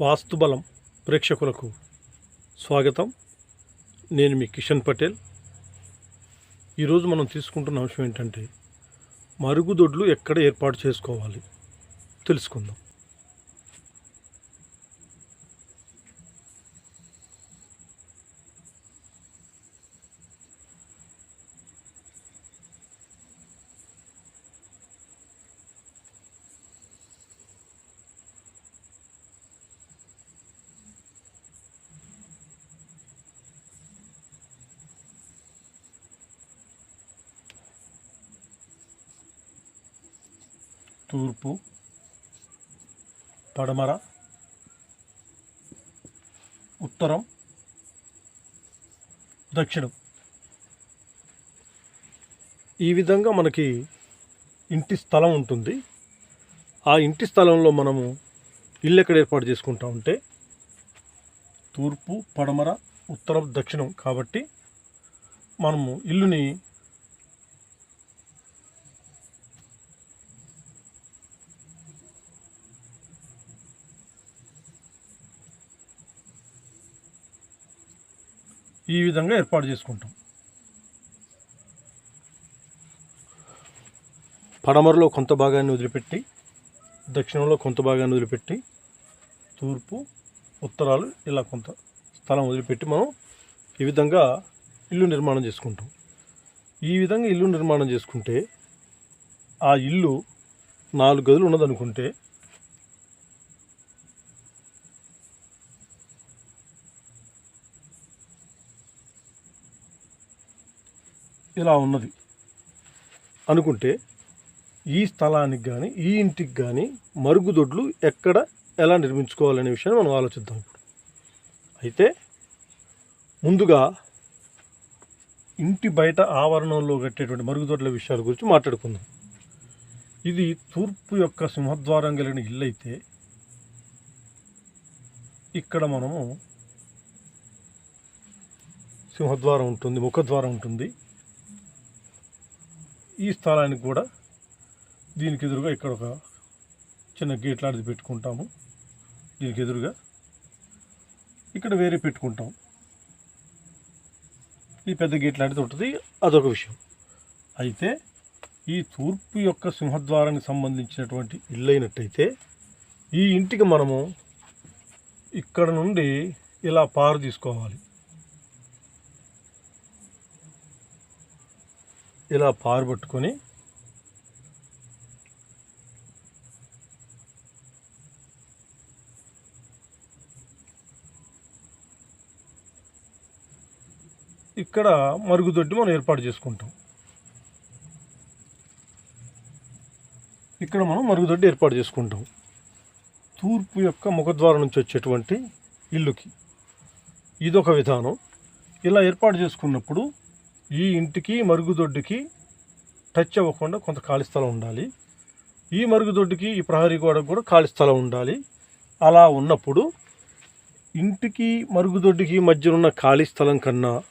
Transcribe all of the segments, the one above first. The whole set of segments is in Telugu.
వాస్తుబలం ప్రేక్షకులకు స్వాగతం. నేను మీ కిషన్ పటేల్. ఈరోజు మనం తీసుకుంటున్న అంశం ఏంటంటే మరుగుదొడ్లు ఎక్కడ ఏర్పాటు చేసుకోవాలి? తెలుసుకుందాం. తూర్పు పడమర ఉత్తరం దక్షిణం. ఈ విధంగా మనకి ఇంటి స్థలం ఉంటుంది. ఆ ఇంటి స్థలంలో మనము ఇల్లు ఎక్కడ ఏర్పాటు చేసుకుంటా ఉంటే తూర్పు పడమర ఉత్తరం దక్షిణం కాబట్టి మనము ఇల్లుని ఈ విధంగా ఏర్పాటు చేసుకుంటాం. పడమరలో కొంత భాగాన్ని వదిలిపెట్టి దక్షిణంలో కొంత భాగాన్ని వదిలిపెట్టి తూర్పు ఉత్తరాలు ఇలా కొంత స్థలం వదిలిపెట్టి మనం ఈ విధంగా ఇల్లు నిర్మాణం చేసుకుంటాం. ఈ విధంగా ఇల్లు నిర్మాణం చేసుకుంటే ఆ ఇల్లు నాలుగు గదులు ఉన్నదనుకుంటే ఇలా ఉన్నది. అనుకుంటే ఈ స్థలానికి కానీ ఈ ఇంటికి కానీ మరుగుదొడ్లు ఎక్కడ ఎలా నిర్మించుకోవాలనే విషయాన్ని మనం ఆలోచిద్దాం ఇప్పుడు. అయితే ముందుగా ఇంటి బయట ఆవరణంలో కట్టేటువంటి మరుగుదొడ్ల విషయాల గురించి మాట్లాడుకుందాం. ఇది తూర్పు యొక్క సింహద్వారం కలిగిన ఇల్లు అయితే ఇక్కడ మనము సింహద్వారం ఉంటుంది ముఖద్వారం ఉంటుంది. ఈ స్థలానికి కూడా దీనికి ఎదురుగా ఇక్కడ ఒక చిన్న గేట్ లాంటిది పెట్టుకుంటాము. దీనికి ఎదురుగా ఇక్కడ వేరే పెట్టుకుంటాం. ఈ పెద్ద గేట్ లాంటిది ఉంటుంది. అదొక విషయం. అయితే ఈ తూర్పు యొక్క సింహద్వారానికి సంబంధించినటువంటి ఇల్లు అయినట్టయితే ఈ ఇంటికి మనము ఇక్కడ నుండి ఇలా పారు తీసుకోవాలి. ఇలా పారుబట్టుకొని ఇక్కడ మరుగుదొడ్డి మనం ఏర్పాటు చేసుకుంటాం. ఇక్కడ మనం మరుగుదొడ్డి ఏర్పాటు చేసుకుంటాం. తూర్పు యొక్క ముఖద్వారం నుంచి వచ్చేటువంటి ఇల్లుకి. ఇదొక విధానం. ఇలా ఏర్పాటు చేసుకున్నప్పుడు ఈ ఇంటికి మరుగుదొడ్డుకి టచ్ అవ్వకుండా కొంత ఖాళీ స్థలం ఉండాలి. ఈ మరుగుదొడ్డుకి ఈ ప్రహరీ గోడకు కూడా ఖాళీ స్థలం ఉండాలి. అలా ఉన్నప్పుడు ఇంటికి మరుగుదొడ్డుకి మధ్య ఉన్న ఖాళీ స్థలం కన్నా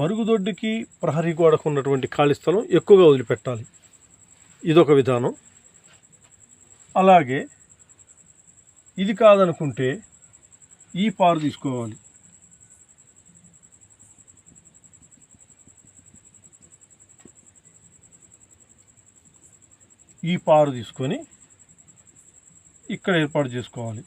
మరుగుదొడ్డుకి ప్రహరీ గోడకు ఉన్నటువంటి ఖాళీ స్థలం ఎక్కువగా వదిలిపెట్టాలి. ఇదొక విధానం. అలాగే ఇది కాదనుకుంటే ఈ పారు తీసుకోవాలి. ఈ పారు తీసుకొని ఇక్కడ ఏర్పాటు చేసుకోవాలి.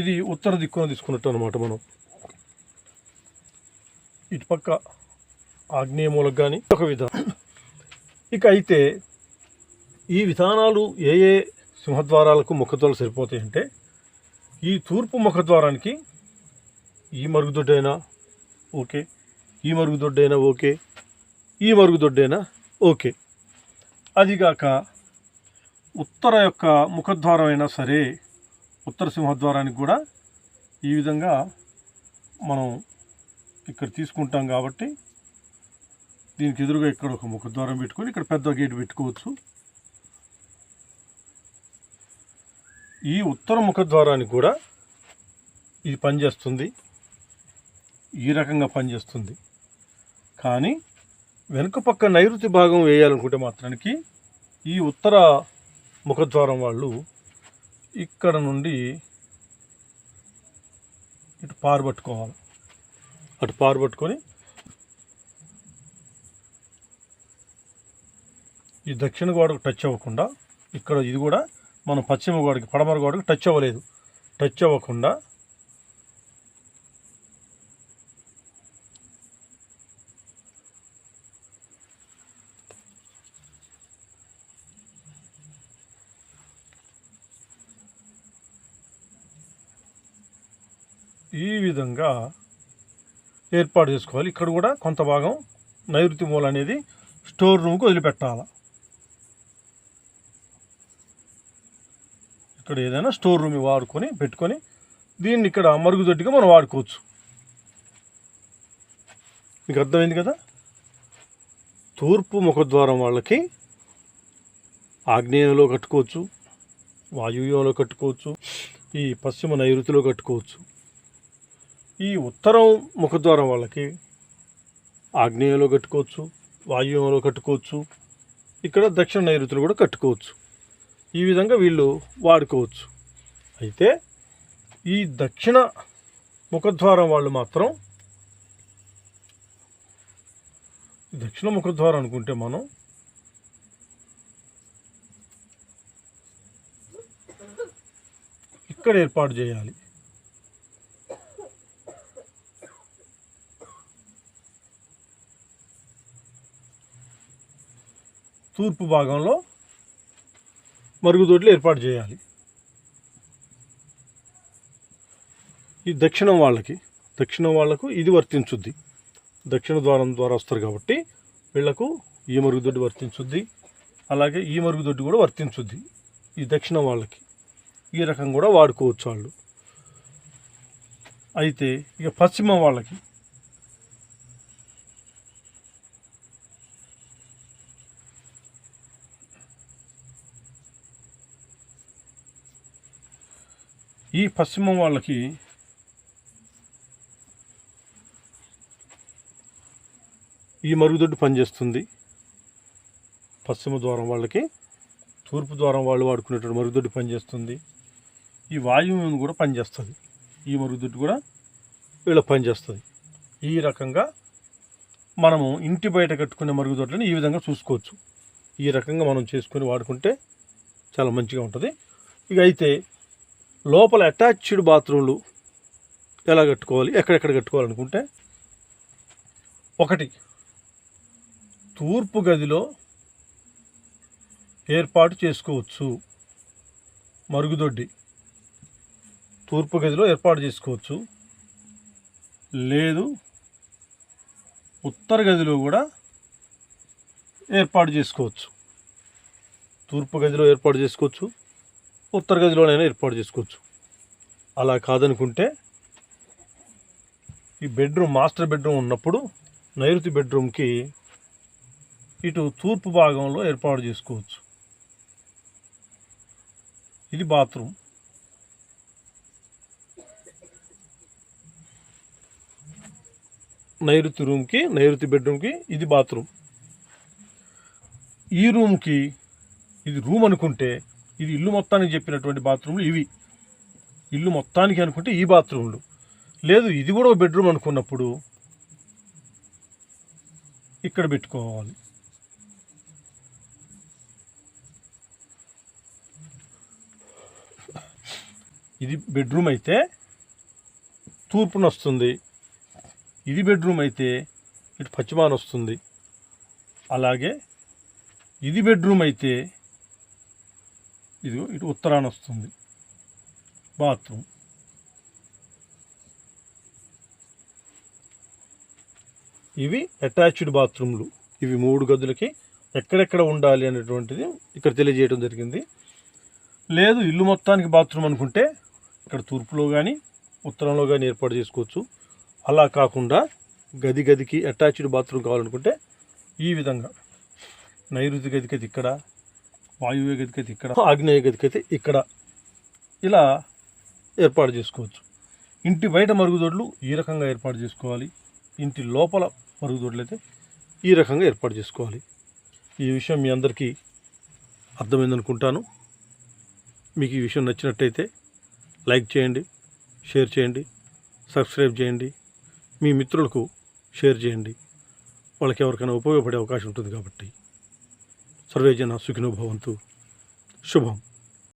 ఇది ఉత్తర దిక్కున తీసుకున్నట్టు అనమాట మనం. ఇటుపక్క ఆగ్నేయ మూలకు కానీ ఒక విధానం ఇక అయితే ఈ విధానాలు ఏ ఏ సింహద్వారాలకు ముఖద్వారాలు సరిపోతాయి అంటే ఈ తూర్పు ముఖద్వారానికి ఈ మరుగుదొడ్డైనా ఓకే ఈ మరుగుదొడ్డైనా ఓకే ఈ మరుగుదొడ్డైనా ఓకే. అదిగాక ఉత్తర యొక్క ముఖద్వారం అయినా సరే ఉత్తర సింహద్వారానికి కూడా ఈ విధంగా మనం ఇక్కడ తీసుకుంటాం కాబట్టి దీనికి ఎదురుగా ఇక్కడ ఒక ముఖద్వారం పెట్టుకొని ఇక్కడ పెద్ద గేట్ పెట్టుకోవచ్చు. ఈ ఉత్తర ముఖద్వారానికి కూడా ఇది పనిచేస్తుంది. ఈ రకంగా పనిచేస్తుంది. కానీ వెనుక పక్క నైరుతి భాగం వేయాలనుకుంటే మాత్రానికి ఈ ఉత్తర ముఖద్వారం వాళ్ళు ఇక్కడ నుండి ఇటు పారబట్టుకోవాలి అటు పారబట్టుకొని ఈ దక్షిణ గోడకు టచ్ అవ్వకుండా ఇక్కడ ఇది కూడా మనం పశ్చిమ గోడకి పడమర గోడకి టచ్ అవ్వలేదు. టచ్ అవ్వకుండా ఈ విధంగా ఏర్పాటు చేసుకోవాలి. ఇక్కడ కూడా కొంత భాగం నైరుతి మూల అనేది స్టోర్ రూమ్కి వదిలిపెట్టాలి? ఇక్కడ ఏదైనా స్టోర్ రూమ్ వాడుకొని పెట్టుకొని దీన్ని ఇక్కడ మరుగుదొడ్డిగా మనం వాడుకోవచ్చు. మీకు అర్థమైంది కదా? తూర్పు ముఖద్వారం వాళ్ళకి ఆగ్నేయంలో కట్టుకోవచ్చు వాయువ్యంలో కట్టుకోవచ్చు ఈ పశ్చిమ నైరుతిలో కట్టుకోవచ్చు. ఈ ఉత్తరం ముఖద్వారం వాళ్ళకి ఆగ్నేయంలో కట్టుకోవచ్చు వాయువ్యంలో కట్టుకోవచ్చు ఇక్కడ దక్షిణ నైరుతిలో కూడా కట్టుకోవచ్చు. ఈ విధంగా వీళ్ళు వాడుకోవచ్చు. అయితే ఈ దక్షిణ ముఖద్వారం వాళ్ళు మాత్రం దక్షిణ ముఖద్వారం అనుకుంటే మనం ఇక్కడ ఏర్పాటు చేయాలి. తూర్పు భాగంలో మరుగుదొడ్లు ఏర్పాటు చేయాలి. ఈ దక్షిణం వాళ్ళకి దక్షిణం వాళ్ళకు ఇది వర్తించుద్ది. దక్షిణ ద్వారం ద్వారా వస్తారు కాబట్టి వీళ్ళకు ఈ మరుగుదొడ్డి వర్తించుద్ది. అలాగే ఈ మరుగుదొడ్డి కూడా వర్తించుద్ది ఈ దక్షిణం వాళ్ళకి. ఈ రకం కూడా వాడుకోవచ్చు వాళ్ళు. అయితే ఇక పశ్చిమ వాళ్ళకి ఈ పశ్చిమం వాళ్ళకి ఈ మరుగుదొడ్డు పనిచేస్తుంది. పశ్చిమ ద్వారం వాళ్ళకి తూర్పు ద్వారం వాళ్ళు వాడుకునేటువంటి మరుగుదొడ్డు పనిచేస్తుంది. ఈ వాయువ్యం కూడా పనిచేస్తుంది. ఈ మరుగుదొడ్డు కూడా వీళ్ళకి పనిచేస్తుంది. ఈ రకంగా మనము ఇంటి బయట కట్టుకునే మరుగుదొడ్లని ఈ విధంగా చూసుకోవచ్చు. ఈ రకంగా మనం చేసుకొని వాడుకుంటే చాలా మంచిగా ఉంటుంది. ఇక అయితే లోపల అటాచ్డ్ బాత్రూమ్లు ఎలా కట్టుకోవాలి ఎక్కడెక్కడ కట్టుకోవాలనుకుంటే ఒకటి తూర్పు గదిలో ఏర్పాటు చేసుకోవచ్చు. మరుగుదొడ్డి తూర్పు గదిలో ఏర్పాటు చేసుకోవచ్చు. లేదు ఉత్తర గదిలో కూడా ఏర్పాటు చేసుకోవచ్చు. తూర్పు గదిలో ఏర్పాటు చేసుకోవచ్చు. ఉత్తర గదిలోనైనా ఏర్పాటు చేసుకోవచ్చు. అలా కాదనుకుంటే ఈ బెడ్రూమ్ మాస్టర్ బెడ్రూమ్ ఉన్నప్పుడు నైరుతి బెడ్రూమ్కి ఇటు తూర్పు భాగంలో ఏర్పాటు చేసుకోవచ్చు. ఇది బాత్రూమ్. నైరుతి రూమ్కి నైరుతి బెడ్రూమ్కి ఇది బాత్రూమ్. ఈ రూమ్కి ఇది రూమ్ అనుకుంటే ఇది ఇల్లు మొత్తానికి చెప్పినటువంటి బాత్రూమ్లు ఇవి. ఇల్లు మొత్తానికి అనుకుంటే ఈ బాత్రూమ్లు. లేదు ఇది కూడా బెడ్రూమ్ అనుకున్నప్పుడు ఇక్కడ పెట్టుకోవాలి. ఇది బెడ్రూమ్ అయితే తూర్పున వస్తుంది. ఇది బెడ్రూమ్ అయితే ఇటు పశ్చిమాన వస్తుంది. అలాగే ఇది బెడ్రూమ్ అయితే ఇది ఇటు ఉత్తరాన వస్తుంది. బాత్రూమ్. ఇవి అటాచ్డ్ బాత్రూమ్లు. ఇవి మూడు గదులకి ఎక్కడెక్కడ ఉండాలి అనేటువంటిది ఇక్కడ తెలియజేయడం జరిగింది. లేదు ఇల్లు మొత్తానికి బాత్రూమ్ అనుకుంటే ఇక్కడ తూర్పులో కానీ ఉత్తరంలో కానీ ఏర్పాటు చేసుకోవచ్చు. అలా కాకుండా గది గదికి అటాచ్డ్ బాత్రూమ్ కావాలనుకుంటే ఈ విధంగా. నైరుతి గదికి అది ఇక్కడ వాయువ్య గదికి ఇక్కడ. ఆగ్నేయ గదికి ఇక్కడ. ఇలా ఏర్పాటు చేసుకోవచ్చు. ఇంటి బయట మరుగుదొడ్లు ఈ రకంగా ఏర్పాటు చేసుకోవాలి. ఇంటి లోపల మరుగుదొడ్లు అయితే ఈ రకంగా ఏర్పాటు చేసుకోవాలి. ఈ విషయం మీ అందరికీ అర్థమైందనుకుంటాను. మీకు ఈ విషయం నచ్చినట్టయితే లైక్ చేయండి షేర్ చేయండి సబ్స్క్రైబ్ చేయండి మీ మిత్రులకు షేర్ చేయండి. వాళ్ళకి ఎవరికైనా ఉపయోగపడే అవకాశం ఉంటుంది కాబట్టి. సర్వేజన సుఖినో భవంతు. శుభం.